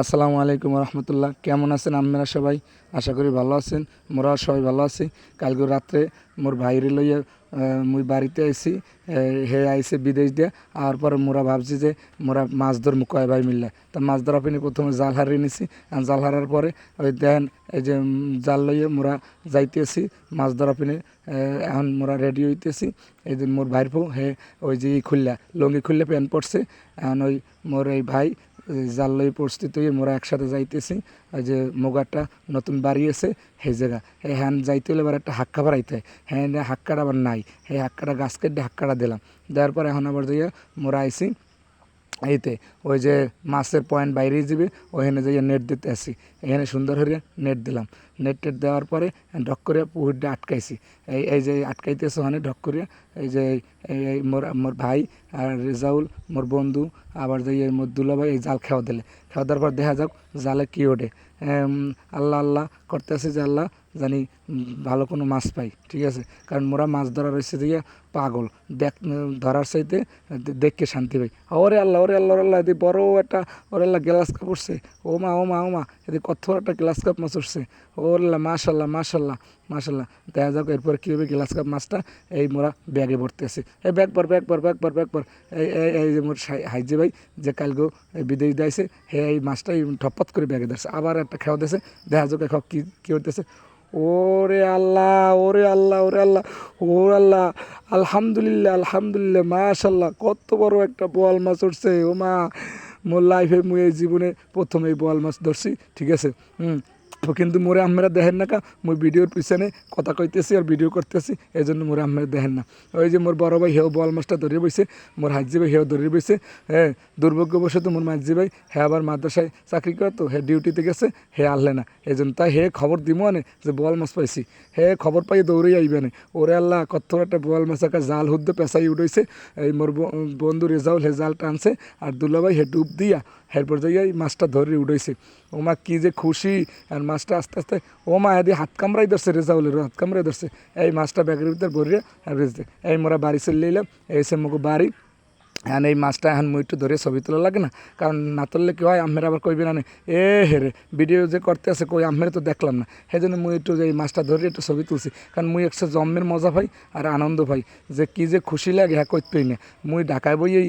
আসসালামু আলাইকুম রহমতুল্লাহ। কেমন আছেন আপনারা সবাই? আশা করি ভালো আছেন। মোরা সবাই ভালো আছি। কালকে রাত্রে মোর ভাইরে লইয়া মুই বাড়িতে আইছি হে আইছে বিদেশ দিয়ে। আর পরে মোরা ভাবছি যে মোরা মাছ ধরমু কয় ভাই মিললে। তা মাছ ধরা পিনে প্রথমে জাল হারিয়ে নিছি। জাল হারার পরে ওই দেন, এই যে জাল লইয়ে মোরা যাইতেছি মাছ ধরা পিনে। এখন মোরা রেডি হইতেছি। এই যে মোর ভাইর বউ, হে, ওই যে ই খুললা, লঙ্গি খুললে প্যান্ট পড়ছে এখন ওই মোর এই ভাই এই জাল লই প্রস্তুত হয়ে মোরা একসাথে যাইতেছি। যে মোগাটা নতুন বাড়িয়েছে হে জায়গা হ্যান যাইতে হলে এবার একটা হাক্কা বাড়াইতে হয়। হ্যাঁ হাক্কাটা আবার নাই এই হাক্কাটা গাছ কেটে হাক্কাটা দিলাম। দেওয়ার পরে এখন আবার যাইয়া মোরা আইসি এইতে, ওই যে মাছের পয়েন্ট বাইরে যাবে ওখানে যাইয়া নেট দিতে আসি। এখানে সুন্দর হয়ে নেট দিলাম। নেট টেট দেওয়ার পরে ঢক করে পুকুরটা আটকাইছি। এই এই যে আটকাইতেছে ওখানে, ঢক করে এই যে এই মোর মোর ভাই আর রেজাউল, মোর বন্ধু, আবার যাই এই মোর দুলা ভাই এই জাল খাওয়া দিলে। খাওয়া দেওয়ার পর দেখা যাক জালে কী ওঠে। আল্লাহ আল্লাহ করতেছে যে আল্লাহ, জানি ভালো কোনো মাছ পাই, ঠিক আছে? কারণ মোরা মাছ ধরা রয়েছে দিয়ে পাগল। দেখ, ধরার চাইতে দেখকে শান্তি পাই। ওরে আল্লাহ ওরে আল্লাহ আল্লাহ, এদি বড় একটা, ওরে আল্লাহ, গ্লাস কাপ উঠছে। ও মা ও মা ও মা, এদি কত একটা গ্লাস কাপ মাছ উঠছে। ওর আল্লাহ, মাশাল্লাহ মাশাল্লাহ মাশাল্লাহ। দেখা যাক এরপর কী হবে গ্লাস কাপ মাছটা এই মোরা ব্যাগে ভরতে আছে। এই ব্যাগ পর ব্যাগ পর ব্যাগ পর ব্যাগ পর এই এই যে মোর হাইজে ভাই, যে কালকেও বিদেশ দিয়েছে হে, এই মাছটাই ঠপত করে ব্যাগে ধরছে। আবার একটা খাওয়া দিয়েছে দেখা যাক এখন কী কী হইতেছে। ওরে আল্লাহ ওরে আল্লাহ ওরে আল্লাহ ওরে আল্লাহ। আলহামদুলিল্লাহ আলহামদুলিল্লাহ মাশাল্লাহ কত বড় একটা বোয়াল মাছ উঠছে। ও মা, মোর লাইফে মুই এই জীবনে প্রথম এই বোয়াল মাছ ধরছি, ঠিক আছে? হুম। তো কিন্তু মোরে আমরা দেখেন না কা? মুই ভিডিওর পিছনে কথা কইতেছি আর ভিডিও করতেছি এই জন্য মোরে আমরা দেখেন না। ওই যে মোর বড় ভাই হেও বল মাছটা ধরে বইছে, মোর হাজি ভাই হেও ধরে বইছে হ্যাঁ দুর্ভাগ্যবশত মোর মাঝি ভাই, হে আবার মাদ্রাসায় চাকরি করে তো হে ডিউটিতে গেছে, হে আনলে না। এই জন্য তাই হে খবর দিব আনে যে বল মাছ পাইছি। হে খবর পাই দৌড়ে আইবে না ওরে আল্লাহ কত একটা বল মাছ একটা জাল হুদ্দে পেঁচাই উঠেছে এই মোর বন্ধু রেজাউল হে জাল টানছে আর দুলাভাই হে ডুব দিয়া এরপর যাইয়া এই মাছটা ধরে উঠেছে ও মা কি যে খুশি আর মাছটা আস্তে আস্তে, ও মা এদি হাত কামড়াই ধরছে রেজাউলের হাত কামড়াই ধরছে। এই মাছটা ব্যাগের ভিতরে ভরিয়ে এই মোরা বাড়ি চলে এলাম, এই সে মুখ বাড়ি। এখন এই মাছটা এখন মুই একটু ধরে ছবি তোলা লাগে না, কারণ না তুললে কি হয় আমের আবার কইবে না এ হেরে ভিডিও যে করতে আছে কই আমের তো দেখলাম না। সেই জন্য মুই একটু এই মাছটা ধরে একটু ছবি তুলছি, কারণ মুই একশো জন্মের মজা পাই আর আনন্দ পাই যে কি যে খুশি লাগে হ্যাঁ করতেই না। মুই ঢাকায় বই এই